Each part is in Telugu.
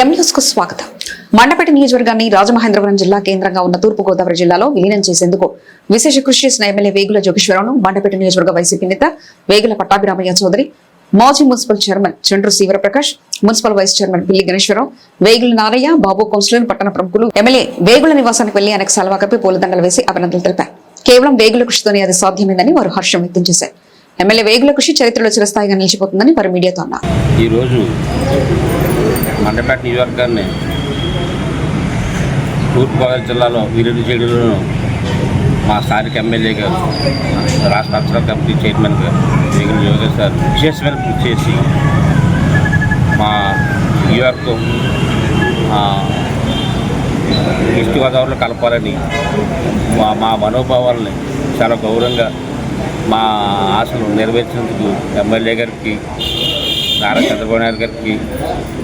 ఎం న్యూస్కు స్వాగతం. మండపేట నియోజకవర్గాన్ని రాజమహేంద్రవరం జిల్లా కేంద్రంగా ఉన్న తూర్పుగోదావరి జిల్లాలో విలీనం చేసేందుకు విశేష కృషి చేసిన ఎమ్మెల్యే వేగుల జోగేశ్వరరావును మండపేట నియోజకవర్గ వైసీపీ నేత వేగుల పట్టాభిరామయ్య చౌదరి మాజీ municipal chairman Chandru Sivaraprakash municipal vice chairman Pilli Ganeswararao Vegula Narayya బాబు కౌన్సిలర్ పట్టణ ప్రముఖులు ఎమ్మెల్యే వేగుల నివాసానికి వెళ్ళి అనేక సెలవు కప్పి పూలదండలు వేసి అభినందనలు తెలిపారు. కేవలం వేగుల కృషితోనే అది సాధ్యమైందని వారు హర్షం వ్యక్తం చేశారు. ఎమ్మెల్యే వేగుల కృషి చరిత్రలో చిరస్థాయిగా నిలిచిపోతుందని వారు మీడియాతో అన్నారు. మండపేట నియోజకవర్గాన్ని తూర్పుగోదావరి జిల్లాలో విరుడు చేయడంలో మా స్థానిక ఎమ్మెల్యే గారు రాష్ట్ర అక్షర కమిటీ చైర్మన్ గారు వేగుల యోగేష్ గారు విశేషమైన కృషి చేసి మా న్యూయార్క్ ఈస్ట్ గోదావరిలో కలపాలని మా మా మనోభావాలని చాలా గౌరవంగా మా ఆశలు నెరవేర్చినందుకు ఎమ్మెల్యే గారికి నారా చంద్రబాబు నాయుడు గారికి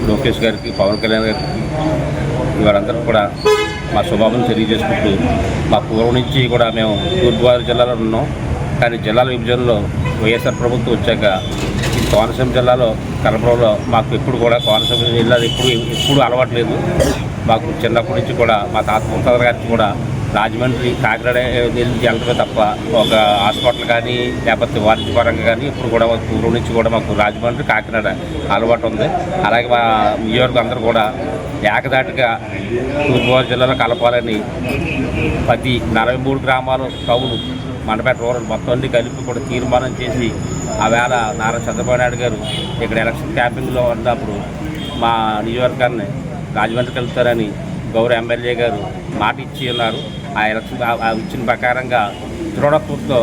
లోకేష్ గారికి పవన్ కళ్యాణ్ గారికి వారందరూ కూడా మా శుభాబులు తెలియజేసుకుంటూ మా పూర్వం నుంచి కూడా మేము తూర్పుగోదావరి జిల్లాలో ఉన్నాం. కానీ జిల్లాల విభజనలో వైఎస్ఆర్ ప్రభుత్వం వచ్చాక కోనసీమ జిల్లాలో కలపడంలో మాకు ఎప్పుడు కూడా కోనసీమ జిల్లాలో ఎప్పుడు ఎప్పుడు అలవాట్లేదు మాకు చిన్నప్పటి నుంచి కూడా మా తాత ముత్తాత గారికి కూడా రాజమండ్రి కాకినాడ వెళ్ళి వెళ్ళడమే తప్ప ఒక హాస్పిటల్ కానీ లేకపోతే వాణిజ్యపరంగా కానీ ఇప్పుడు కూడా మాకు పూర్వం నుంచి కూడా మాకు రాజమండ్రి కాకినాడ అలవాటు ఉంది. అలాగే మా నియోజకవర్గం అందరూ కూడా ఏకదాటిగా తూర్పుగోదావరి జిల్లాలో కలపాలని ప్రతి నలభై మూడు గ్రామాలు టౌన్ మండపేట రూరల్ మొత్తం అన్ని కలిపి కూడా తీర్మానం చేసి ఆ వేళ నారా చంద్రబాబు నాయుడు గారు ఇక్కడ ఎలక్షన్ క్యాంపింగ్లో ఉన్నప్పుడు మా నియోజకవర్గాన్ని రాజమండ్రి కలుస్తారని గౌరవ ఎమ్మెల్యే గారు మాట ఇచ్చి ఉన్నారు. ఆ ఎలక్షన్ ఆ- ఇచ్చిన ప్రకారంగా దృఢత్వంతో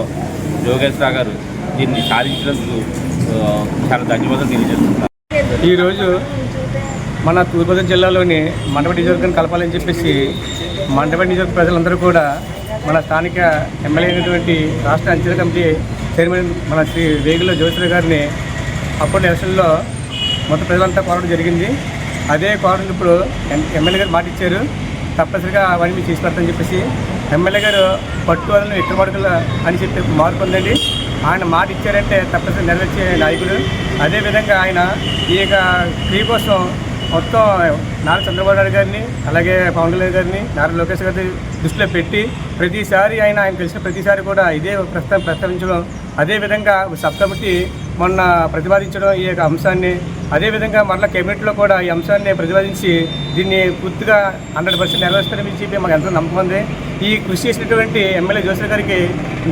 యోగేశ్వరరావు గారు దీన్ని సాధించినందుకు చాలా ధన్యవాదాలు తెలియజేస్తున్నారు ఈరోజు మన తూర్పుగోదావరి జిల్లాలోని మండప నియోజకవర్గం కలపాలని చెప్పేసి మండప నియోజకవర్గ ప్రజలందరూ కూడా మన స్థానిక ఎమ్మెల్యే అయినటువంటి రాష్ట్ర అంచనా కమిటీ చైర్మన్ మన శ్రీ వేగుల జ్యోతిరావు గారిని అప్పటి ఎలక్షన్లో మొత్తం ప్రజలంతా కోరడం జరిగింది. అదే కోరడం ఇప్పుడు ఎం- ఎమ్మెల్యే గారు మాట ఇచ్చారు తప్పనిసరిగా అవన్నీ మీరు చేసి పెడతామని చెప్పేసి ఎమ్మెల్యే గారు పట్టు వదలను ఎట్టుబడుకుల అని చెప్పి మార్పు ఉందండి. ఆయన మాట ఇచ్చారంటే తప్పనిసరి నెరవేర్చే నాయకుడు. అదేవిధంగా ఆయన ఈ యొక్క క్రీ కోసం మొత్తం నారా చంద్రబాబు నాయుడు గారిని అలాగే పవన్ కళ్యాణ్ గారిని నారా లోకేష్ గారి దృష్టిలో పెట్టి ప్రతిసారి ఆయన ఆయన తెలిసిన ప్రతిసారి కూడా ఇదే ప్రస్తావం ప్రస్తావించడం. అదేవిధంగా సబ్ కమిటీ మొన్న ప్రతిపాదించడం ఈ యొక్క అంశాన్ని అదేవిధంగా మరలా కేబినెట్లో కూడా ఈ అంశాన్ని ప్రతిపాదించి దీన్ని పూర్తిగా హండ్రెడ్ పర్సెంట్ నెరవేరుస్తారని చెప్పి మాకు ఎంతో నమ్మకం ఉంది. ఈ కృషి చేసినటువంటి ఎమ్మెల్యే జోసెఫ్ గారికి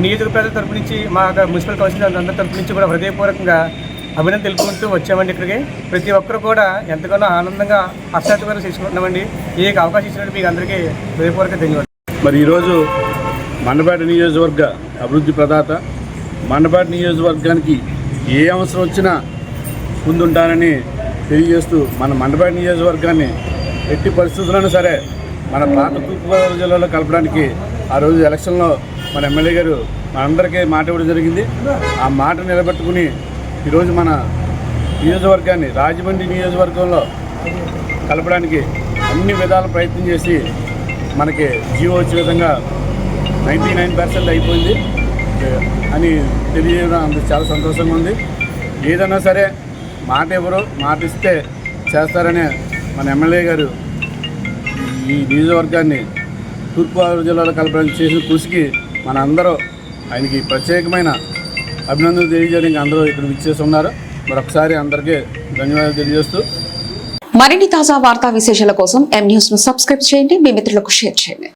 నియోజక ప్రజల తరపు నుంచి మా మున్సిపల్ కౌన్సిల్ అందరి తరపు నుంచి కూడా హృదయపూర్వకంగా అభినందన తెలుపుకుంటూ వచ్చామండి ఇక్కడికి. ప్రతి ఒక్కరు కూడా ఎంతగానో ఆనందంగా హర్షాత్మకంగా చేసుకుంటున్నామండి. ఈ యొక్క అవకాశం ఇచ్చినట్టు మీకు అందరికీ హృదయపూర్వక ధన్యవాదాలు. మరి ఈరోజు మండపేట నియోజకవర్గ అభివృద్ధి ప్రదాత మండపేట నియోజకవర్గానికి ఏ అవసరం వచ్చినా ముందుంటానని తెలియజేస్తూ మన మండపేట నియోజకవర్గాన్ని ఎట్టి పరిస్థితుల్లోనూ సరే మన పాత తూర్పుగోదావరి జిల్లాలో కలపడానికి ఆ రోజు ఎలక్షన్లో మన ఎమ్మెల్యే గారు మనందరికీ మాట ఇవ్వడం జరిగింది. ఆ మాట నిలబెట్టుకుని ఈరోజు మన నియోజకవర్గాన్ని రాజమండ్రి నియోజకవర్గంలో కలపడానికి అన్ని విధాల ప్రయత్నం చేసి మనకి జీవో వచ్చే విధంగా నైంటీ నైన్ పర్సెంట్ అయిపోయింది. అని తెలియడం అంత చాలా సంతోషంగా ఉంది. ఏదైనా సరే మాట ఎవరు మాట ఇస్తే చేస్తారనే మన ఎమ్మెల్యే గారు ఈ నియోజకవర్గాన్ని తూర్పుగోదావరి జిల్లాలో కలపడానికి చేసిన కృషికి మన అందరూ ఆయనకి ప్రత్యేకమైన అభినందనలు తెలియజేయడానికి అందరూ ఇక్కడ విచ్చేస్తున్నారు మరొకసారి అందరికీ ధన్యవాదాలు తెలియజేస్తూ మరిన్ని తాజా వార్తా విశేషాల కోసం ఎం న్యూస్ను సబ్స్క్రైబ్ చేయండి. మీ మిత్రులకు షేర్ చేయండి.